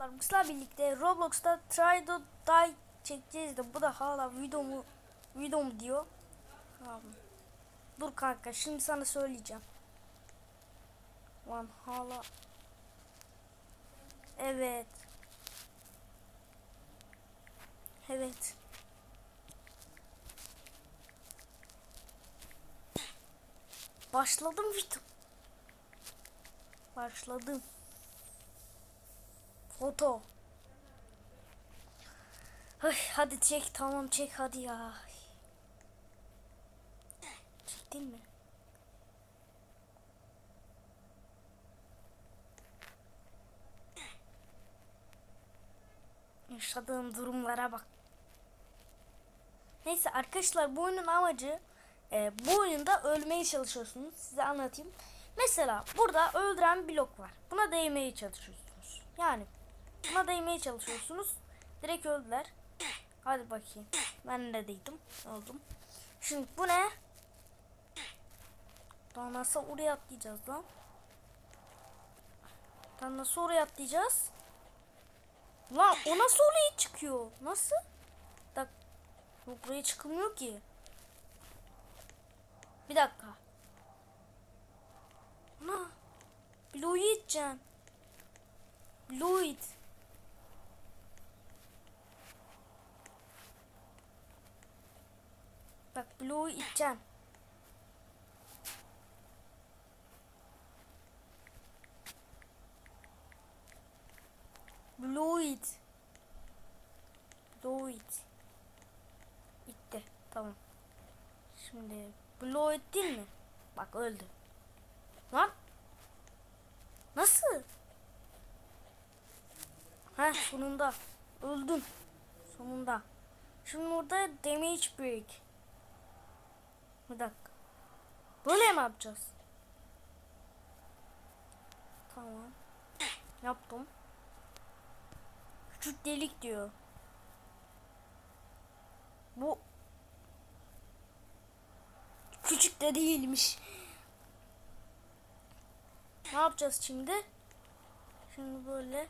Arkadaşlarımızla birlikte Roblox'ta Try to Die çekeceğiz de bu da hala video mu video mu diyor. Tamam. Dur kanka şimdi sana söyleyeceğim. Lan hala Evet. Evet. Başladım video. Başladım. Foto. Ay, hadi çek tamam çek hadi ya. Çektin mi? Yaşadığım durumlara bak. Neyse arkadaşlar bu oyunun amacı e, bu oyunda ölmeye çalışıyorsunuz. Size anlatayım. Mesela burada öldüren blok var. Buna değmeye çalışıyorsunuz. Yani buna değmeye çalışıyorsunuz. Direkt öldüler. Hadi bakayım. Ben de değdim. Oldum. Şimdi bu ne? Daha nasıl oraya atlayacağız lan? Daha nasıl oraya atlayacağız? Lan o nasıl oraya çıkıyor? Nasıl? Bak. Yok buraya çıkılmıyor ki. Bir dakika. Ana. Bloğu iteceksin. Bloğu it. Bloğu iteceksin. Bloğu it. Bloğu it. İtti. Tamam. Şimdi bloğu ettin mi? Bak öldü. Lan. Nasıl? Ha sonunda. Öldüm. Sonunda. Şimdi burada damage break. Bir dakika. Böyle mi yapacağız? Tamam. Yaptım. Küçük delik diyor. Bu küçük de değilmiş. Ne yapacağız şimdi? Şimdi böyle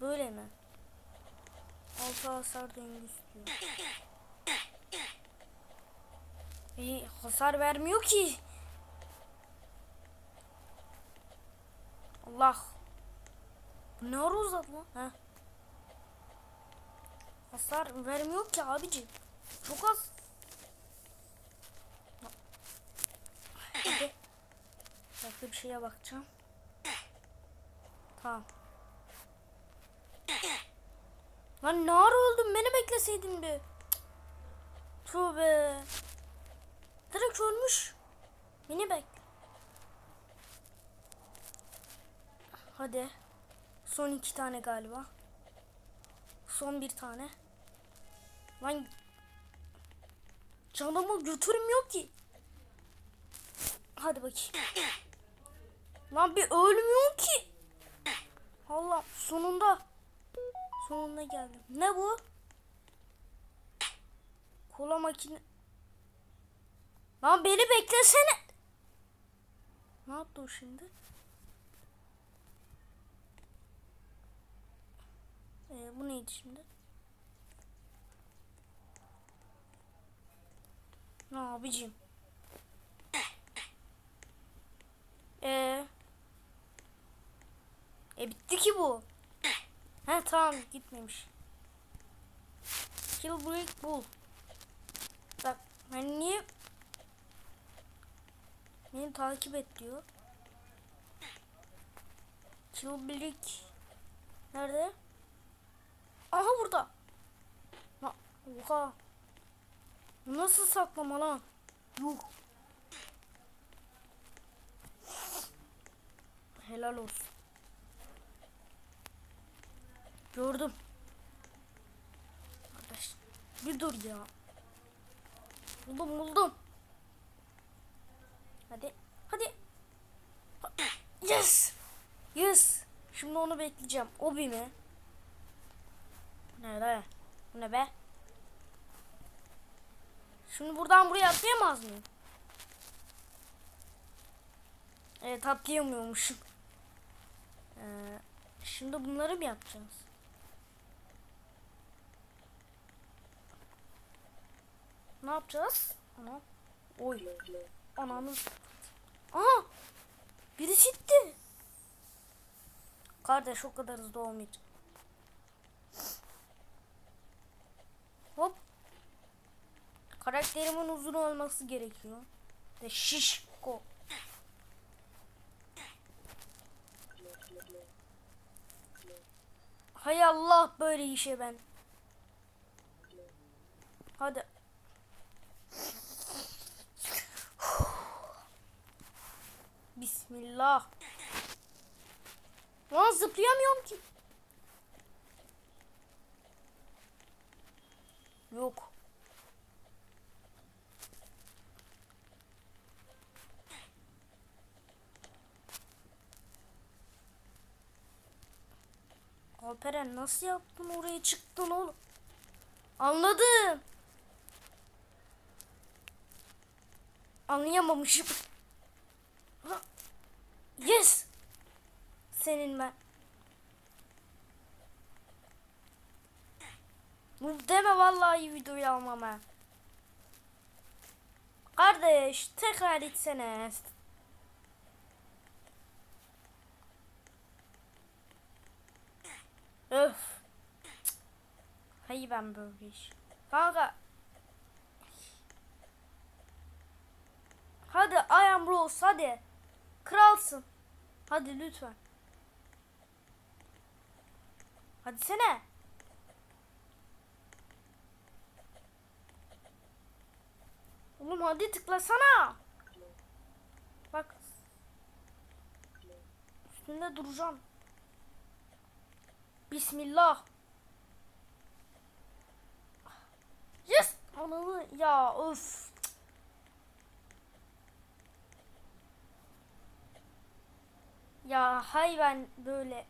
böyle mi? Altı hasar döngüsü diyor. İyi hasar vermiyor ki. Allah. Ne ara uzadı lan? Heh. Hasar vermiyor ki abici. Çok az. Başka bir şeye bakacağım. Tamam. Lan ne ara öldüm beni bekleseydin bir. Tövbe. Direkt ölmüş. Beni bek. Hadi. Son iki tane galiba. Son bir tane. Lan canımı götürmüyor ki. Hadi bakayım. Lan bir ölmüyor ki. Allah sonunda. Sonunda geldim. Ne bu? Kola makine. Lan beni beklesene. Ne yaptı o şimdi? Ee, bu neydi şimdi? Ne abicim? Ee, e bitti ki bu. He tamam gitmemiş. Kill break bull. Bak ben niye beni takip et diyor. Break nerede? Aha burada. Ha, oha. Nasıl saklama lan? Yuh. Helal olsun. Gördüm. Arkadaş bir dur ya. Buldum buldum. Hadi. Hadi. Yes. Yes. Şimdi onu bekleyeceğim. O bir mi? Ne be? Bu ne be? Şimdi buradan buraya atlayamaz mıyım? Evet atlayamıyormuşum. Ee, Şimdi bunları mı yapacağız? Ne yapacağız? Ana. Oy. Anamız. Aha. Birisi gitti. Kardeş o kadar hızlı olmayacak. Hop. Karakterimin uzun olması gerekiyor. De şişko. Hay Allah böyle işe ben. Hadi. Bismillah. Lan zıplayamıyorum ki. Yok. Alperen nasıl yaptın oraya çıktın oğlum? Anladım. Anlayamamışım. Yes. Senin ben. Bu deme vallahi videoyu almam ha. Kardeş tekrar etsene. Öf. Hayır ben böyle iş. Kanka. Hadi I am Rose hadi. Kralsın. Hadi lütfen. Hadi sene. Oğlum hadi tıklasana. Bak. Üstünde duracağım. Bismillah. Yes. Ananı ya öf. Ya hay ben böyle.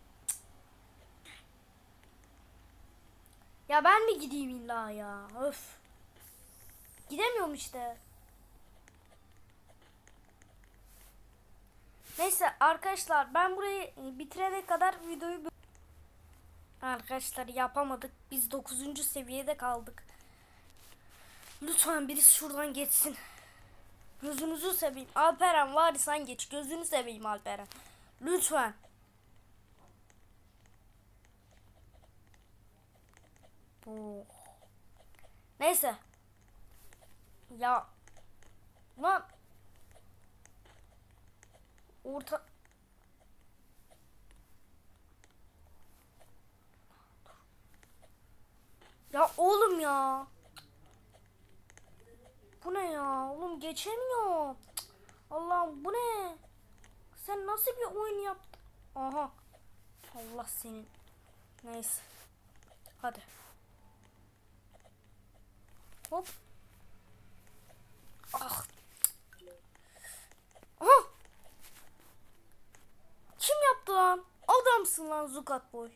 Ya ben mi gideyim illa ya? Öf. Gidemiyorum işte. Neyse arkadaşlar ben burayı e, bitirene kadar videoyu Arkadaşlar yapamadık. Biz 9. seviyede kaldık. Lütfen birisi şuradan geçsin. Gözünüzü seveyim. Alperen var sen geç. Gözünü seveyim Alperen. Lütfen. Oh. Neyse. Ya. Lan. Orta. Ya oğlum ya. Bu ne ya? Oğlum geçemiyor. Allah'ım bu ne? Sen nasıl bir oyun yaptın? Aha. Allah senin. Neyse. Hadi. Hop. Ah. Aha. Kim yaptı lan? Adamsın lan Zukat boy.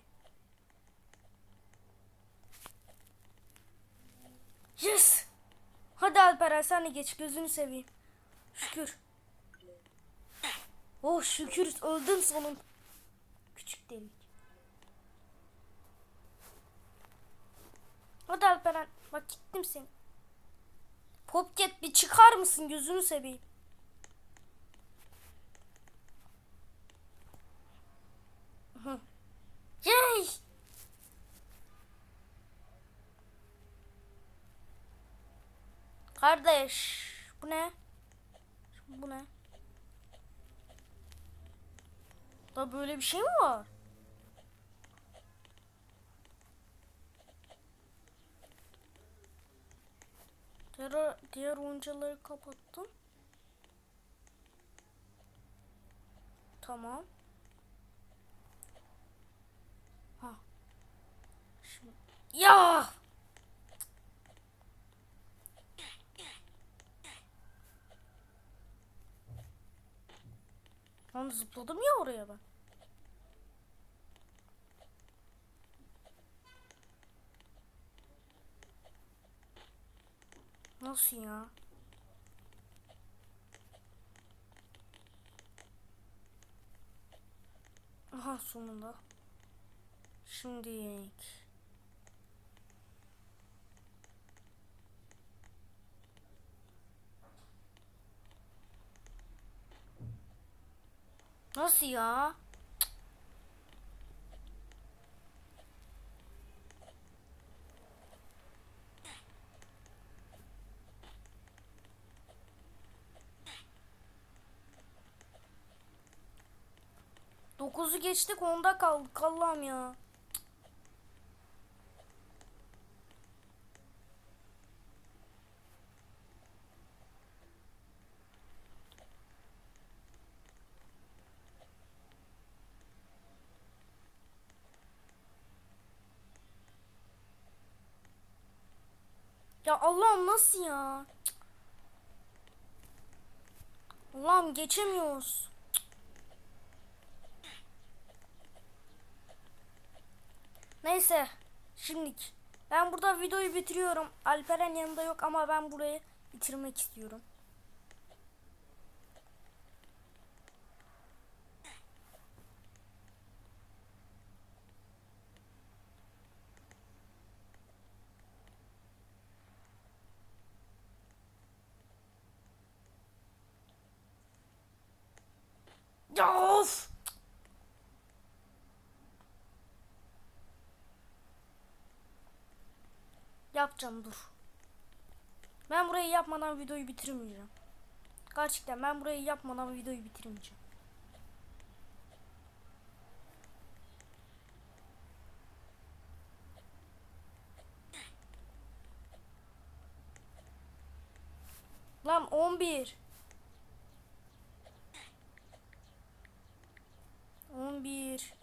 Yes. Hadi Alperen sen de geç gözünü seveyim. Şükür. Oh şükür öldün sonun. Küçük delik. Hadi Alperen bak gittim seni. Popket bir çıkar mısın gözünü seveyim. Yay! Kardeş bu ne? Bu ne? Da böyle bir şey mi var? Diğer, diğer oyuncuları kapattım. Tamam. Ha. Şimdi. Ya! Lan zıpladım ya oraya ben. Nasıl ya? Aha sonunda. Şimdi Nasıl ya? Dokuzu geçtik onda kaldık Allah'ım ya. Ya Allah'ım nasıl ya? Allah'ım geçemiyoruz. Neyse. Şimdilik. Ben burada videoyu bitiriyorum. Alperen yanında yok ama ben burayı bitirmek istiyorum. Of! Yapacağım dur. Ben burayı yapmadan videoyu bitirmeyeceğim. Gerçekten ben burayı yapmadan videoyu bitirmeyeceğim. Lan 11. 11.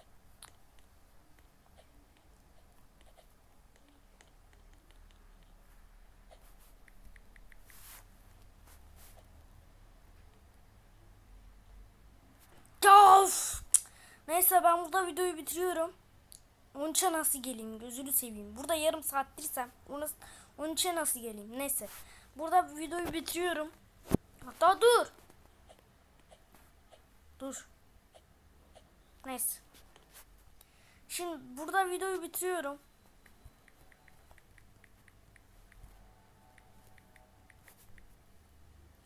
Ya of! Neyse ben burada videoyu bitiriyorum. 13'e nasıl geleyim gözünü seveyim. Burada yarım saattirsem onu 13'e nasıl geleyim neyse. Burada videoyu bitiriyorum. Hatta dur. Dur. Neyse. Şimdi burada videoyu bitiriyorum.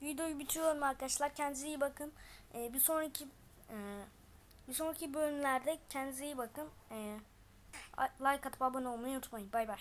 Videoyu bitiriyorum arkadaşlar. Kendinize iyi bakın. Ee, bir sonraki e, bir sonraki bölümlerde kendinize iyi bakın. Ee, like atıp abone olmayı unutmayın. Bay bay.